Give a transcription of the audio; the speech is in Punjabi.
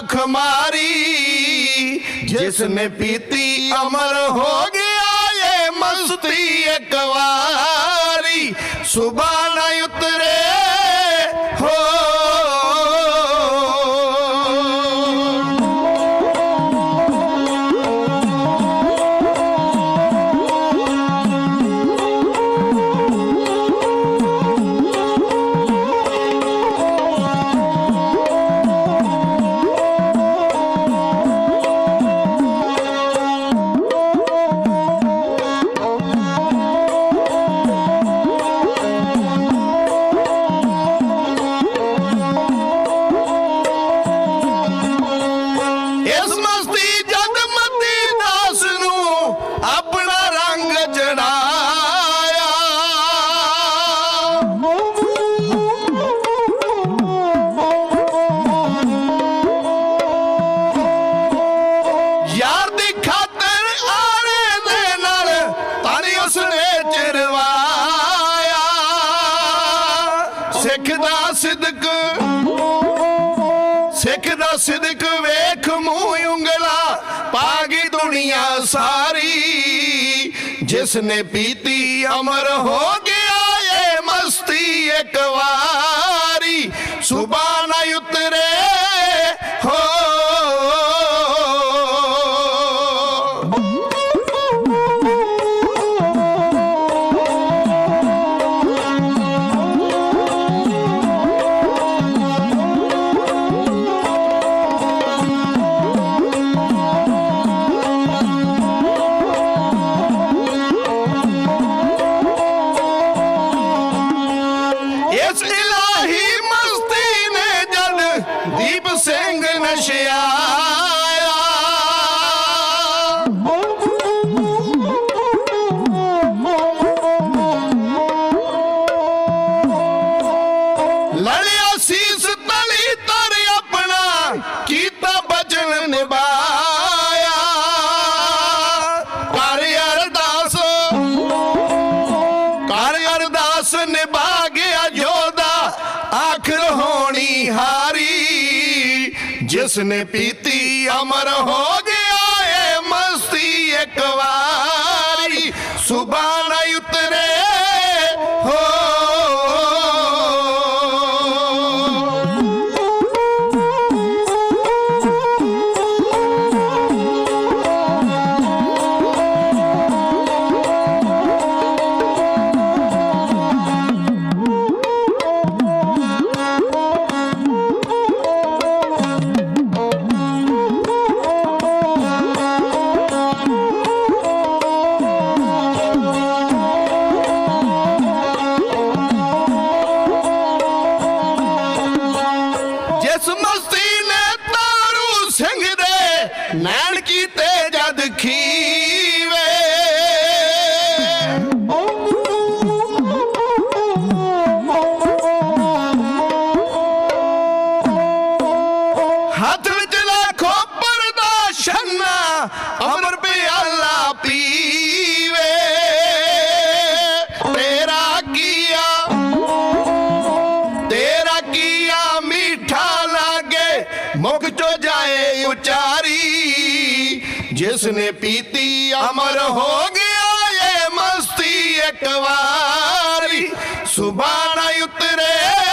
ਖਮਾਰੀ ਜਿਸ ਨੇ ਪੀਤੀ ਅਮਰ ਹੋ ਗਿਆ ਏ ਮਸਤੀ ਇੱਕ ਵਾਰੀ। ਸੁਬਾ ਨਾ ਉਤਰੇ ਸਿੱਖ ਦਾ ਸਿਦਕ, ਸਿੱਖ ਦਾ ਸਿਦਕ ਵੇਖ ਮੂੰਹ ਉਂਗਲਾ ਪਾਗੀ ਦੁਨੀਆ ਸਾਰੀ ਜਿਸ ਨੇ ਪੀਤੀ ਅਮਰ ਹੋ ਗਿਆ ਏ ਮਸਤੀ ਇੱਕ ਵਾਰੀ ਸੁਬਾ ਨਾ ਉਤਰੇ ਹੋ ਇਸ ਇਲਾਹੀ ਮਸਤੀ ਨੇ ਜਦ ਦੀਪ ਸਿੰਘ ਨਸ਼ਿਆਇਆ। ਜਿਸ ਨੇ ਪੀਤੀ ਅਮਰ ਹੋ ਗਿਆ ਏ ਮਸਤੀ ਇੱਕ ਵਾਰੀ। ਸੁਬਾਨ ਜਿਸ ਮਸਤੀ ਨੇ ਤਾਰੂ ਸਿੰਘ ਦੇ ਨੈਣ ਕੀਤੇ ਜਦ ਖੀਵੇ। ਹੱਥ ਵਿੱਚ ਲੈ ਲੱਖੋ ਪਰਦਾ ਛੰਨਾ, ਅਮਰ ਪਿਆਲਾ ਪੀ। ਮੁਖ ਜਾਏ ਉਚਾਰੀ ਜਿਸ ਨੇ ਪੀਤੀ ਅਮਰ ਹੋ ਗਿਆ ਏ ਮਸਤੀ ਇੱਕ ਵਾਰੀ। ਸੁਬਾਨ ਉਤਰੇ